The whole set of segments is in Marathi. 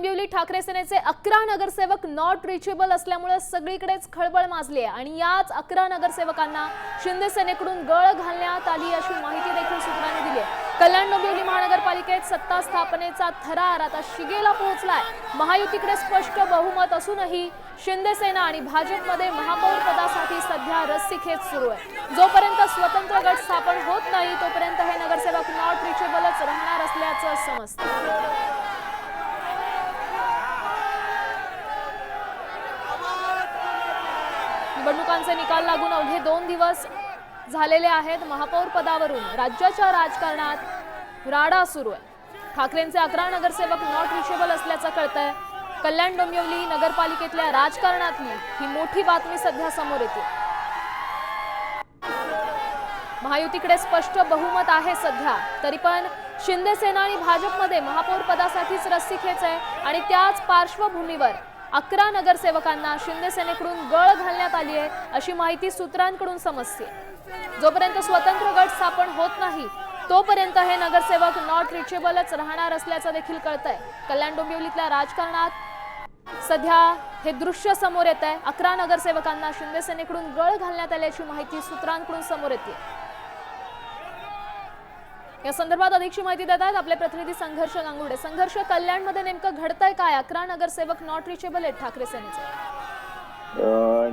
डोंबिवली ठाकरे सेनेचे अकरा नगरसेवक नॉट रिचेबल असल्यामुळे सगळीकडेच खळबळ माजली आहे आणि याच अकरा नगरसेवकांना शिंदे सेनेकडून गळ घालण्यात आली अशी माहिती देखील सूत्रांनी दिली आहे कल्याण डोंबिवली महानगरपालिकेत सत्ता स्थापनेचा थरार आता शिगेला पोहोचलाय. महायुतीकडे स्पष्ट बहुमत असूनही शिंदे सेना आणि भाजपमध्ये महापौर पदासाठी सध्या रस्सीखेच सुरू आहे. जोपर्यंत स्वतंत्र गट स्थापन होत नाही तोपर्यंत हे नगरसेवक नॉट रिचेबलच राहणार असल्याचं समजतं. निवडणुकांचे निकाल लागून अवघे दोन दिवस झालेले आहेत. महापौर पदावरून राज्याच्या राजकारणात राडा सुरू आहे. ठाकरेंचे अकरा नगरसेवक नॉट रिचेबल असल्याचं कळतंय. कल्याण डोंबिवली नगरपालिकेतल्या राजकारणातली ही मोठी बातमी सध्या समोर येते. महायुतीकडे स्पष्ट बहुमत आहे सध्या. तरी पण शिंदे सेना आणि भाजपमध्ये महापौर पदासाठीच रस्सीखेच आहे आणि त्याच पार्श्वभूमीवर अकरा नगरसेवकांना शिंदेसेनेकडून गळ घालण्यात आली आहे अशी माहिती सूत्रांकडून समजते. जोपर्यंत स्वतंत्र गट स्थापन होत नाही तोपर्यंत हे नगरसेवक नॉट रिचेबलच राहणार असल्याचं देखील कळतंय. कल्याण डोंबिवलीतल्या राजकारणात सध्या हे दृश्य समोर येत आहे अकरा नगरसेवकांना शिंदेसेनेकडून गळ घालण्यात आल्याची माहिती सूत्रांकडून समोर येते. या संदर्भात अधिकची माहिती देत आहेत आपले प्रतिनिधी संघर्ष गांगुर्डे संघर्ष कल्याणमध्ये नेमकं घडतंय काय? अकरा नगरसेवक नॉट रिचेबल आहेत ठाकरे सेनेचे.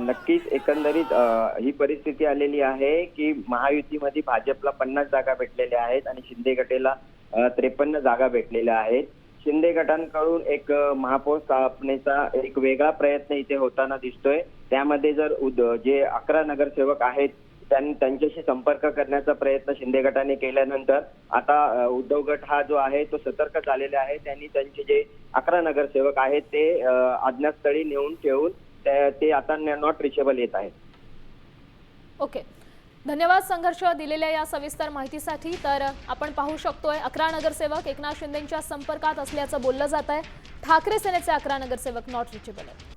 नक्कीच एकंदरीत ही परिस्थिती आलेली आहे की महायुतीमध्ये भाजपला पन्नास जागा भेटलेल्या आहेत आणि शिंदे गटेला त्रेपन्न जागा भेटलेल्या आहेत. शिंदे गटांकडून एक महापौर स्थापनेचा एक वेगळा प्रयत्न इथे होताना दिसतोय. त्यामध्ये जर उद- जे अकरा नगरसेवक आहेत त्यांच्याशी संपर्क करण्याचा प्रयत्न शिंदे गटाने केल्यानंतर आता उद्धव गट हा जो आहे तो सतर्क झालेला आहे. त्यांनी त्यांचे जे अकरा नगरसेवक आहेत ते अ, अज्ञातस्थळी नेऊन ठेवून ते ते आता नॉट रिचेबल येत आहेत. ओके. धन्यवाद संघर्ष दिलेल्या या सविस्तर माहितीसाठी. तर आपण पाहू शकतोय अकरा नगरसेवक एकनाथ शिंदेच्या संपर्कात असल्याचं बोललं जात आहे ठाकरे सेनेचे अकरा नगरसेवक नॉट रिचेबल आहेत.